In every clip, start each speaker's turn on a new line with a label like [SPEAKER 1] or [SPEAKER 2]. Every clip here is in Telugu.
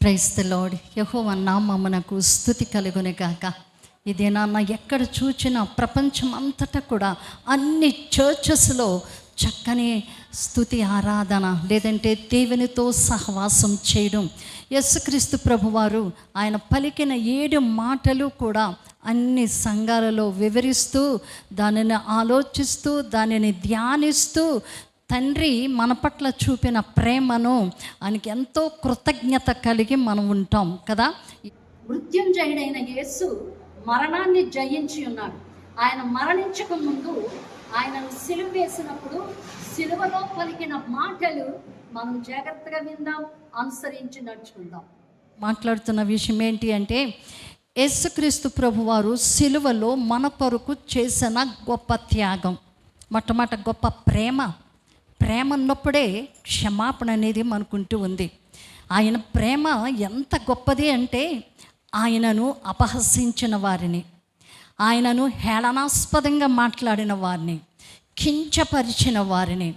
[SPEAKER 1] ప్రైస్ ద లార్డ్ యహోవ నామమునకు స్థుతి కలుగును గాక ఇదే నాన్న ఎక్కడ చూచినా ప్రపంచం అంతటా కూడా అన్ని చర్చెస్లో చక్కని స్థుతి ఆరాధన లేదంటే దేవునితో సహవాసం చేయడం. యేసుక్రీస్తు ప్రభువారు ఆయన పలికిన ఏడు మాటలు కూడా అన్ని సంఘాలలో వివరిస్తూ దానిని ఆలోచిస్తూ దానిని ధ్యానిస్తూ తండ్రి మన పట్ల చూపిన ప్రేమను ఆయనకి ఎంతో కృతజ్ఞత కలిగి మనం ఉంటాం కదా? మృత్యుంజయుడైన యేసు మరణాన్ని జయించి ఉన్నాడు. ఆయన మరణించక ముందు ఆయనను సిలువ వేసినప్పుడు సిలువలో పలికిన మాటలు మనం జాగ్రత్తగా విందాం అనుసరించి నడుచుకుందాం. మాట్లాడుతున్న విషయం ఏంటి అంటే యేసుక్రీస్తు ప్రభువారు సిలువలో మన కొరకు చేసిన గొప్ప త్యాగం. మొట్టమొదట గొప్ప ప్రేమ. ప్రేమ ఉన్నప్పుడే క్షమాపణ అనేది మనకుంటూ ఉంది. ఆయన ప్రేమ ఎంత గొప్పది అంటే ఆయనను అపహసించిన వారిని ఆయనను హేళనాస్పదంగా మాట్లాడిన వారిని కించపరిచిన వారిని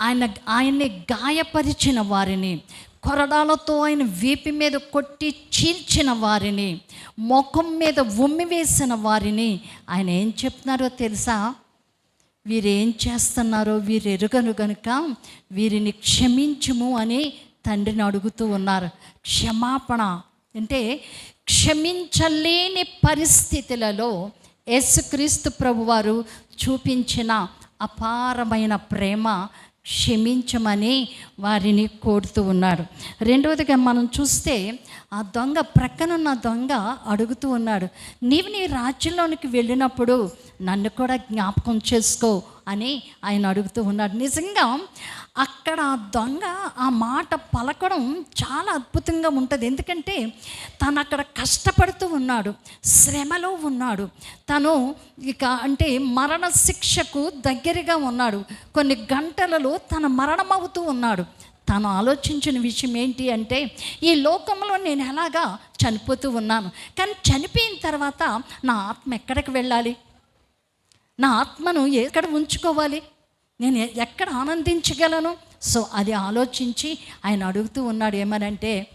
[SPEAKER 1] ఆయన ఆయన్ని గాయపరిచిన వారిని కొరడాలతో ఆయన వీపి మీద కొట్టి చీల్చిన వారిని ముఖం మీద ఉమ్మి వేసిన వారిని. ఆయన ఏం చెప్తున్నారో తెలుసా? వీరేం చేస్తున్నారో వీరు ఎరుగను గనుక వీరిని క్షమించుము అని తండ్రిని అడుగుతూ ఉన్నారు. క్షమాపణ అంటే క్షమించలేని పరిస్థితులలో యేసుక్రీస్తు ప్రభువారు చూపించిన అపారమైన ప్రేమ క్షమించమని వారిని కోరుతూ ఉన్నాడు రెండవదిగా మనం చూస్తే ఆ దొంగ ప్రక్కనున్న దొంగ అడుగుతూ ఉన్నాడు. నీవు నీ రాజ్యంలోనికి వెళ్ళినప్పుడు నన్ను కూడా జ్ఞాపకం చేసుకో అని ఆయన అడుగుతూ ఉన్నాడు. నిజంగా అక్కడ ఆ దొంగ ఆ మాట పలకడం చాలా అద్భుతంగా ఉంటుంది. ఎందుకంటే తను అక్కడ కష్టపడుతూ ఉన్నాడు శ్రమలో ఉన్నాడు. తను ఇక అంటే మరణ శిక్షకు దగ్గరగా ఉన్నాడు. కొన్ని గంటలలో తన మరణమవుతూ ఉన్నాడు. తను ఆలోచించిన విషయం ఏంటి అంటే ఈ లోకంలో నేను ఎలాగా చనిపోతూ ఉన్నాను. కానీ చనిపోయిన తర్వాత నా ఆత్మ ఎక్కడికి వెళ్ళాలి? నా ఆత్మను ఎక్కడ ఉంచుకోవాలి? నేను ఎక్కడ ఆనందించగలను? సో అది ఆలోచించి ఆయన అడుగుతూ ఉన్నాడు ఏమనంటే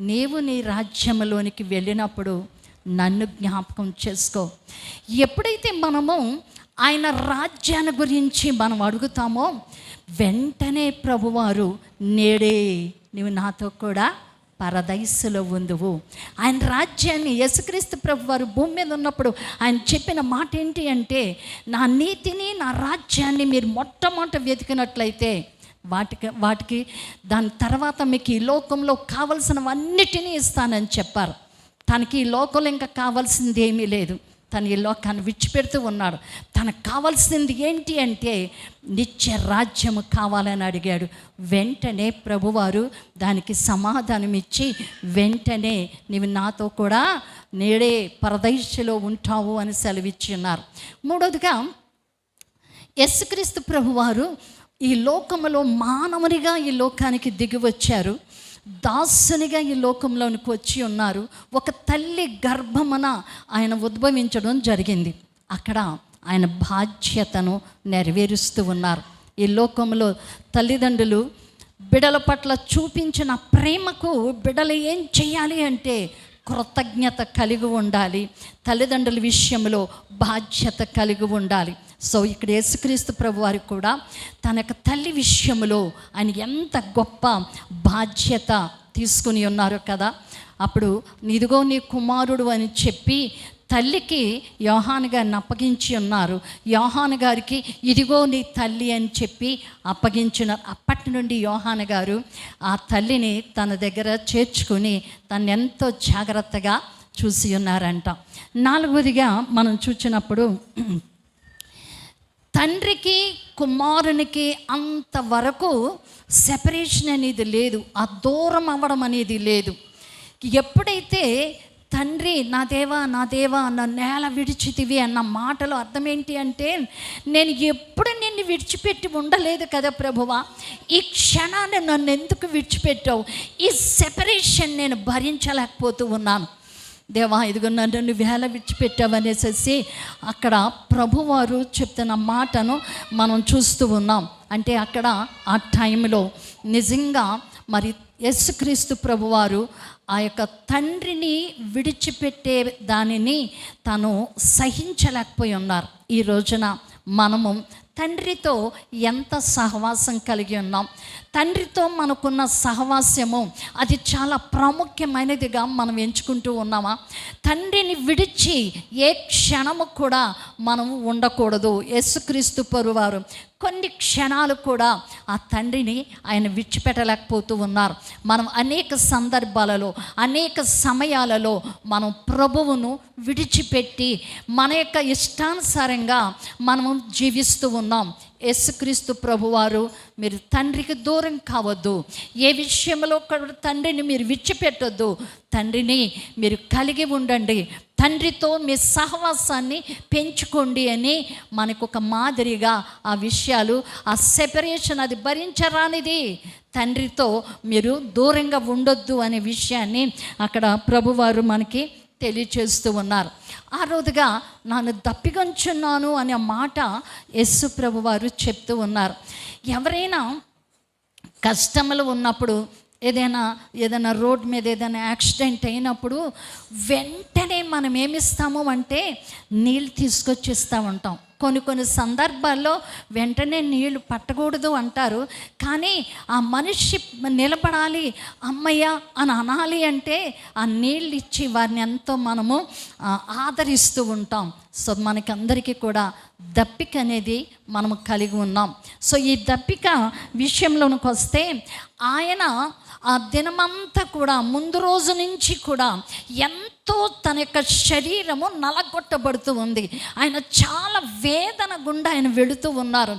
[SPEAKER 1] నీవు నీ రాజ్యంలోనికి వెళ్ళినప్పుడు నన్ను జ్ఞాపకం చేసుకో. ఎప్పుడైతే మనము ఆయన రాజ్యాన్ని గురించి మనం అడుగుతామో వెంటనే ప్రభువారు నేడే నువ్వు నాతో కూడా పరదయస్సులో ఉందువు. ఆయన రాజ్యాన్ని యశుక్రీస్తు ప్రభు వారు భూమి మీద ఉన్నప్పుడు ఆయన చెప్పిన మాట ఏంటి అంటే నా నీతిని నా రాజ్యాన్ని మీరు మొట్టమొదట వెతికినట్లయితే వాటికి వాటికి దాని తర్వాత మీకు ఈ లోకంలో కావలసినవన్నిటినీ ఇస్తానని చెప్పారు. తనకి ఈ లోకంలో ఇంకా కావాల్సింది ఏమీ లేదు. తను ఈ లోకాన్ని విడిచిపెడుతూ ఉన్నాడు. తనకు కావాల్సింది ఏంటి అంటే నిత్య రాజ్యము కావాలని అడిగాడు. వెంటనే ప్రభువారు దానికి సమాధానం ఇచ్చి వెంటనే నీవు నాతో కూడా నేడే పరదైశ్యలో ఉంటావు అని సెలవిచ్చి మూడోదిగా మూడవదిగా ప్రభువారు ఈ లోకములో మానవునిగా ఈ లోకానికి దిగి వచ్చారు. దాసునిగా ఈ లోకంలోనికి వచ్చి ఉన్నారు. ఒక తల్లి గర్భమన ఆయన ఉద్భవించడం జరిగింది. అక్కడ ఆయన బాధ్యతను నెరవేరుస్తూ ఉన్నారు. ఈ లోకంలో తల్లిదండ్రులు బిడల పట్ల చూపించిన ప్రేమకు బిడలు ఏం చేయాలి అంటే కృతజ్ఞత కలిగి ఉండాలి. తల్లిదండ్రుల విషయంలో బాధ్యత కలిగి ఉండాలి. సో ఇక్కడ యేసుక్రీస్తు ప్రభు వారికి కూడా తన యొక్క తల్లి విషయంలో ఆయన ఎంత గొప్ప బాధ్యత తీసుకుని ఉన్నారు కదా. అప్పుడు ఇదిగో నీ కుమారుడు అని చెప్పి తల్లికి యోహాన్ గారిని అప్పగించి ఉన్నారు. యోహాన్ గారికి ఇదిగో నీ తల్లి అని చెప్పి అప్పగించిన అప్పటి నుండి యోహాన్ గారు ఆ తల్లిని తన దగ్గర చేర్చుకుని తను ఎంతో జాగ్రత్తగా చూసి ఉన్నారంట. నాలుగవదిగా మనం చూసినప్పుడు తండ్రికి కుమారునికి అంతవరకు సెపరేషన్ అనేది లేదు ఆ దూరం అవ్వడం అనేది లేదు. ఎప్పుడైతే తండ్రి నా దేవా నా దేవా నా నేల విడిచితివి అన్న మాటలో అర్థం ఏంటి అంటే నేను ఎప్పుడు నిన్ను విడిచిపెట్టి ఉండలేదు కదా ప్రభువా. ఈ క్షణాన్ని నన్ను ఎందుకు విడిచిపెట్టావు? ఈ సెపరేషన్ నేను భరించలేకపోతూ ఉన్నాను. దేవా ఇదిగో నన్ను నువ్వు వేల విడిచిపెట్టావనేసి అక్కడ ప్రభువారు చెప్తున్న మాటను మనం చూస్తూ ఉన్నాం. అంటే అక్కడ ఆ టైంలో నిజంగా మరి యేసుక్రీస్తు ప్రభువారు ఆ యొక్క తండ్రిని విడిచిపెట్టే దానిని తను సహించలేకపోయి ఉన్నారు. ఈ రోజున మనము తండ్రితో ఎంత సహవాసం కలిగి ఉన్నాం? తండ్రితో మనకున్న సహవాస్యము అది చాలా ప్రాముఖ్యమైనదిగా మనం ఎంచుకుంటూ ఉన్నామా? తండ్రిని విడిచి ఏ క్షణము కూడా మనం ఉండకూడదు. యేసుక్రీస్తు పరువారు కొన్ని క్షణాలు కూడా ఆ తండ్రిని ఆయన విడిచిపెట్టలేకపోతూ ఉన్నారు. మనం అనేక సందర్భాలలో అనేక సమయాలలో మనం ప్రభువును విడిచిపెట్టి మన యొక్క ఇష్టానుసారంగా మనం జీవిస్తూ ఉన్నాం. యేసుక్రీస్తు ప్రభువారు మీరు తండ్రికి దూరం కావద్దు. ఏ విషయంలో తండ్రిని మీరు విడిచిపెట్టొద్దు. తండ్రిని మీరు కలిగి ఉండండి. తండ్రితో మీ సహవాసాన్ని పెంచుకోండి అని మనకు ఒక మాదిరిగా ఆ విషయాలు ఆ సెపరేషన్ అది భరించరానిది. తండ్రితో మీరు దూరంగా ఉండొద్దు అనే విషయాన్ని అక్కడ ప్రభువారు మనకి తెలియచేస్తూ ఉన్నారు. ఆ రోజుగా నన్ను దప్పిగంచున్నాను అనే మాట యస్సు ప్రభు వారు చెప్తూ ఉన్నారు. ఎవరైనా కష్టములు ఉన్నప్పుడు ఏదైనా ఏదైనా రోడ్ మీద ఏదైనా యాక్సిడెంట్ అయినప్పుడు వెంటనే మనం ఏమిస్తాము అంటే నీళ్ళు తీసుకొచ్చిస్తూ ఉంటాం. కొన్ని కొన్ని సందర్భాల్లో వెంటనే నీళ్ళు పట్టకూడదు అంటారు. కానీ ఆ మనిషి నిలబడాలి అమ్మయ్య అని అనాలి అంటే ఆ నీళ్ళు ఇచ్చి వారిని ఎంతో మనము ఆదరిస్తూ ఉంటాం. సో మనకందరికీ కూడా దప్పిక అనేది మనము కలిగి ఉన్నాం. సో ఈ దప్పిక విషయంలోనికి వస్తే ఆయన ఆ దినమంతా కూడా ముందు రోజు నుంచి కూడా ఎంత ఎంతో తన యొక్క శరీరము నలగొట్టబడుతూ ఉంది. ఆయన చాలా వేదన గుండా ఆయన వెళుతూ ఉన్నారు.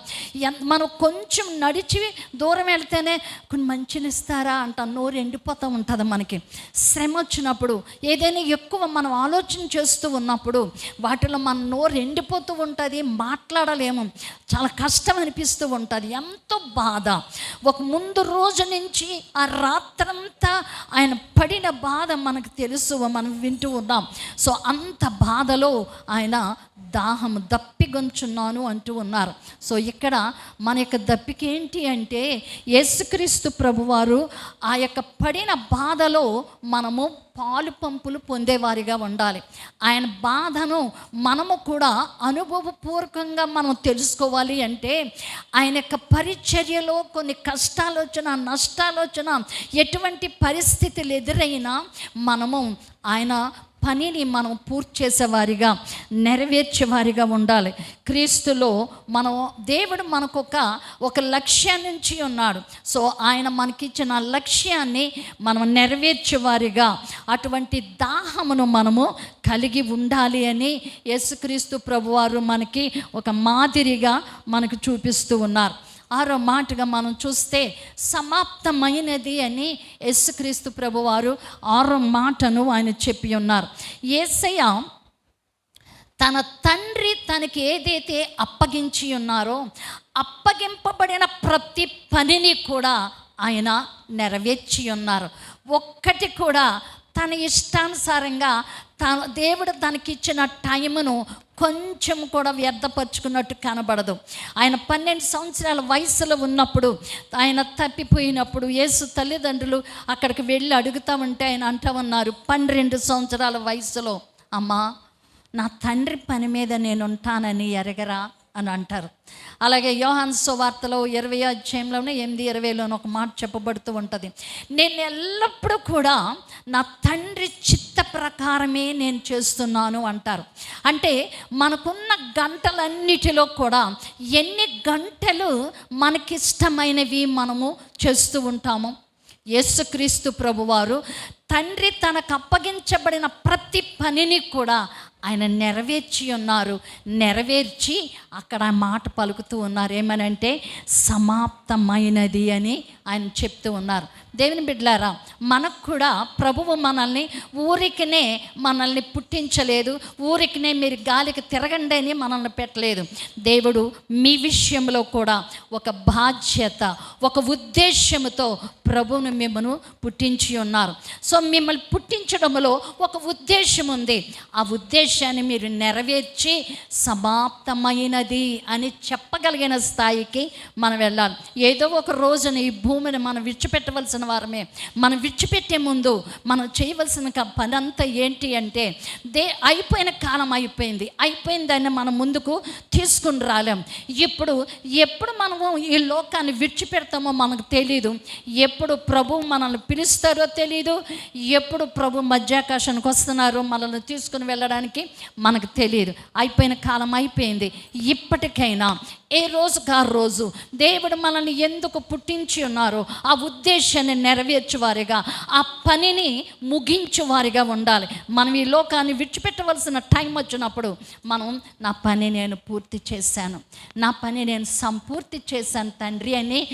[SPEAKER 1] మనం కొంచెం నడిచి దూరం వెళ్తేనే కొన్ని మంచిని ఇస్తారా అంట నోరు ఎండిపోతూ ఉంటుంది మనకి. శ్రమ వచ్చినప్పుడు ఏదైనా ఎక్కువ మనం ఆలోచన చేస్తూ ఉన్నప్పుడు వాటిలో మన నోరు ఎండిపోతూ ఉంటుంది మాట్లాడలేము. చాలా కష్టం అనిపిస్తూ ఉంటుంది. ఎంతో బాధ. ఒక ముందు రోజు నుంచి ఆ రాత్రంతా ఆయన పడిన బాధ మనకు తెలుసు. మనం వింటూ ఉన్నాం. సో అంత బాధలో ఆయన దాహం దప్పిగొంచున్నాను అంటూ ఉన్నారు. సో ఇక్కడ మన యొక్క దప్పిక ఏంటి అంటే యేసుక్రీస్తు ప్రభువారు ఆ యొక్క పడిన బాధలో మనము పాలు పంపులు పొందేవారిగా ఉండాలి. ఆయన బాధను మనము కూడా అనుభవపూర్వకంగా మనం తెలుసుకోవాలి అంటే ఆయన యొక్క పరిచర్యలో కొన్ని కష్టాలు వచ్చినా నష్టాలు వచ్చినా ఎటువంటి పరిస్థితులు ఎదురైనా మనము ఆయన పనిని మనం పూర్తి చేసేవారిగా నెరవేర్చేవారిగా ఉండాలి. క్రీస్తులో మనం దేవుడు మనకు ఒక ఒక లక్ష్యం నుంచి ఉన్నాడు. సో ఆయన మనకిచ్చిన లక్ష్యాన్ని మనం నెరవేర్చేవారిగా అటువంటి దాహమును మనము కలిగి ఉండాలి అని యేసుక్రీస్తు ప్రభువారు మనకి ఒక మాదిరిగా మనకు చూపిస్తూ ఉన్నారు. ఆరో మాటగా మనం చూస్తే సమాప్తమైనది అని యేసుక్రీస్తు ప్రభువారు ఆరో మాటను ఆయన చెప్పి ఉన్నారు. ఏసయ్య తన తండ్రి తనకి ఏదైతే అప్పగించి ఉన్నారో అప్పగింపబడిన ప్రతి పనిని కూడా ఆయన నెరవేర్చి ఉన్నారు. ఒక్కటి కూడా తన ఇష్టానుసారంగా తన దేవుడు తనకిచ్చిన టైమును కొంచెం కూడా వ్యర్థపరుచుకున్నట్టు కనబడదు. ఆయన పన్నెండు సంవత్సరాల వయసులో ఉన్నప్పుడు ఆయన తప్పిపోయినప్పుడు యేసు తల్లిదండ్రులు అక్కడికి వెళ్ళి అడుగుతా ఉంటే ఆయన అంటా ఉన్నారు పన్నెండు సంవత్సరాల వయసులో అమ్మా నా తండ్రి పని మీద నేను ఉంటానని ఎరగరా? అని అంటారు. అలాగే యోహాన్ సువార్తలో ఇరవై అధ్యాయంలోనే ఎనిమిది ఇరవైలోనే ఒక మాట చెప్పబడుతూ ఉంటుంది. నేను ఎల్లప్పుడూ కూడా నా తండ్రి చిత్త ప్రకారమే నేను చేస్తున్నాను అంటారు. అంటే మనకున్న గంటలన్నిటిలో కూడా ఎన్ని గంటలు మనకిష్టమైనవి మనము చేస్తూ ఉంటాము? యేసుక్రీస్తు ప్రభువారు తండ్రి తనకు అప్పగించబడిన ప్రతి పనిని కూడా ఆయన నెరవేర్చి ఉన్నారు. నెరవేర్చి అక్కడ మాట పలుకుతూ ఉన్నారు. ఏమనంటే సమాప్తమైనది అని ఆయన చెప్తూ ఉన్నారు. దేవుని బిడ్డలారా మనకు కూడా ప్రభువు మనల్ని ఊరికినే మనల్ని పుట్టించలేదు ఊరికినే మీరు గాలికి తిరగండి అని మనల్ని పెట్టలేదు. దేవుడు మీ విషయంలో కూడా ఒక బాధ్యత ఒక ఉద్దేశ్యముతో ప్రభువును మిమ్మను పుట్టించి ఉన్నారు. సో మిమ్మల్ని పుట్టించడంలో ఒక ఉద్దేశం ఉంది. ఆ ఉద్దేశాన్ని మీరు నెరవేర్చి సమాప్తమైనది అని చెప్పగలిగిన స్థాయికి మనం వెళ్ళాలి. ఏదో ఒక రోజున ఈ భూమిని మనం విడిచిపెట్టవలసిన వారమే. మనం విడిచిపెట్టే ముందు మనం చేయవలసిన పని అంతా ఏంటి అంటే దే అయిపోయిన కాలం అయిపోయింది. అయిపోయిన దాన్ని మనం ముందుకు తీసుకుని రాలేం. ఇప్పుడు ఎప్పుడు మనము ఈ లోకాన్ని విడిచిపెడతామో మనకు తెలియదు ఎప్పుడు ప్రభు మనల్ని పిలుస్తారో తెలియదు ఎప్పుడు ప్రభు మధ్యాకాశానికి వస్తున్నారో మనల్ని తీసుకుని వెళ్ళడానికి మనకు తెలియదు అయిపోయిన కాలం అయిపోయింది. ఇప్పటికైనా ఏ రోజుకు ఆ రోజు దేవుడు మనల్ని ఎందుకు పుట్టించి ఉన్నారో ఆ ఉద్దేశాన్ని నెరవేర్చువారిగా ఆ పనిని ముగించేవారిగా ఉండాలి. మనం ఈ లోకాన్ని విడిచిపెట్టవలసిన టైం వచ్చినప్పుడు మనం నా పని నేను పూర్తి చేశాను. నా పని నేను సంపూర్తి చేశాను తండ్రి అని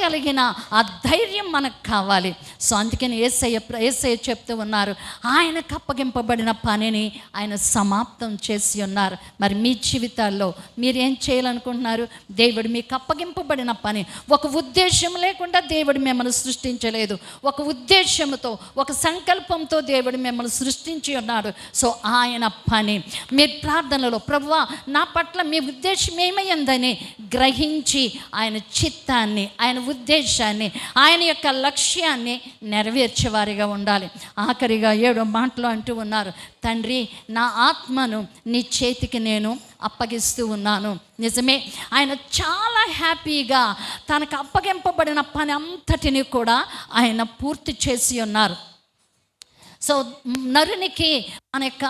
[SPEAKER 1] చెప్పగలిగిన ఆ ధైర్యం మనకు కావాలి. సో అందుకని ఏసయ్య ఏసయ్య చెప్తూ ఉన్నారు ఆయనకు అప్పగింపబడిన పనిని ఆయన సమాప్తం చేసి ఉన్నారు. మరి మీ జీవితాల్లో మీరేం చేయాలనుకుంటున్నారు? దేవుడు మీకు అప్పగింపబడిన పని. ఒక ఉద్దేశం లేకుండా దేవుడు మిమ్మల్ని సృష్టించలేదు. ఒక ఉద్దేశంతో ఒక సంకల్పంతో దేవుడు మిమ్మల్ని సృష్టించి ఉన్నాడు. సో ఆయన పని. మీ ప్రార్థనలో ప్రభువా నా పట్ల మీ ఉద్దేశం ఏమైందని గ్రహించి ఆయన చిత్తాన్ని ఆయన ఉద్దేశాన్ని ఆయన యొక్క లక్ష్యాన్ని నెరవేర్చేవారిగా ఉండాలి. ఆఖరిగా ఏడో మాటలు అంటూ ఉన్నారు తండ్రి నా ఆత్మను నీ చేతికి నేను అప్పగిస్తూ ఉన్నాను. నిజమే ఆయన చాలా హ్యాపీగా తనకు అప్పగింపబడిన పని అంతటిని కూడా ఆయన పూర్తి చేసి ఉన్నారు. సో నరునికి మన యొక్క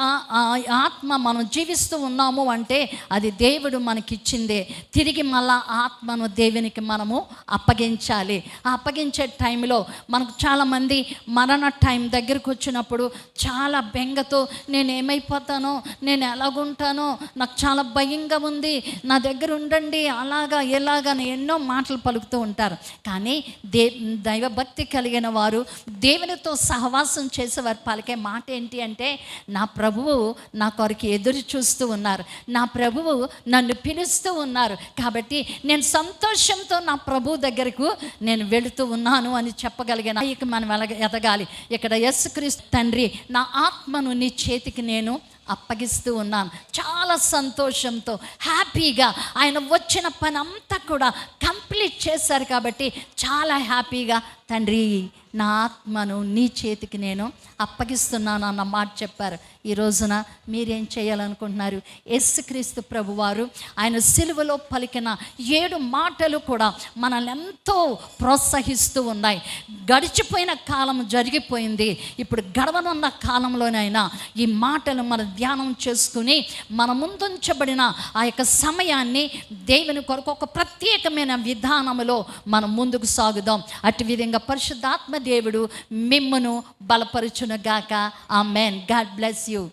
[SPEAKER 1] ఆత్మ మనం జీవిస్తూ ఉన్నాము అంటే అది దేవుడు మనకిచ్చిందే. తిరిగి మళ్ళా ఆత్మను దేవునికి మనము అప్పగించాలి. ఆ అప్పగించే టైంలో మనకు చాలామంది మరణ టైం దగ్గరకు వచ్చినప్పుడు చాలా బెంగతో నేను ఏమైపోతానో నేను ఎలాగుంటానో నాకు చాలా భయంగా ఉంది నా దగ్గర ఉండండి అలాగా ఎలాగని ఎన్నో మాటలు పలుకుతూ ఉంటారు. కానీ దే దైవభక్తి కలిగిన వారు దేవునితో సహవాసం చేసే వారు పలికే మాట ఏంటి అంటే నా ప్రభువు నా కొరకు ఎదురు చూస్తూ ఉన్నారు. నా ప్రభువు నన్ను పిలుస్తూ ఉన్నారు. కాబట్టి నేను సంతోషంతో నా ప్రభు దగ్గరకు నేను వెళుతూ ఉన్నాను అని చెప్పగలిగిన ఇక మనం ఎలాగ ఎదగాలి. ఇక్కడ యేసుక్రీస్తు తండ్రి నా ఆత్మను నీ చేతికి నేను అప్పగిస్తూ ఉన్నాను. చాలా సంతోషంతో హ్యాపీగా ఆయన వచ్చిన పని అంతా కూడా కంప్లీట్ చేశారు కాబట్టి చాలా హ్యాపీగా తండ్రి నా ఆత్మను నీ చేతికి నేను అప్పగిస్తున్నాను అన్న మాట చెప్పారు. ఈ రోజున మీరేం చేయాలనుకుంటున్నారు? యేసుక్రీస్తు ప్రభువారు ఆయన సిలువలో పలికిన ఏడు మాటలు కూడా మనల్ని ఎంతో ప్రోత్సహిస్తూ ఉన్నాయి. గడిచిపోయిన కాలం జరిగిపోయింది. ఇప్పుడు గడవనున్న కాలంలోనైనా ఈ మాటలు మన ధ్యానం చేసుకుని మన ముందుంచబడిన ఆ యొక్క సమయాన్ని దేవుని కొరకు ఒక ప్రత్యేకమైన విధానములో మనం ముందుకు సాగుదాం. అటు విధంగా పరిశుద్ధాత్మ దేవుడు మిమ్మును బలపరుచునుగాక. ఆ మెన్ గాడ్ బ్లెస్ యూ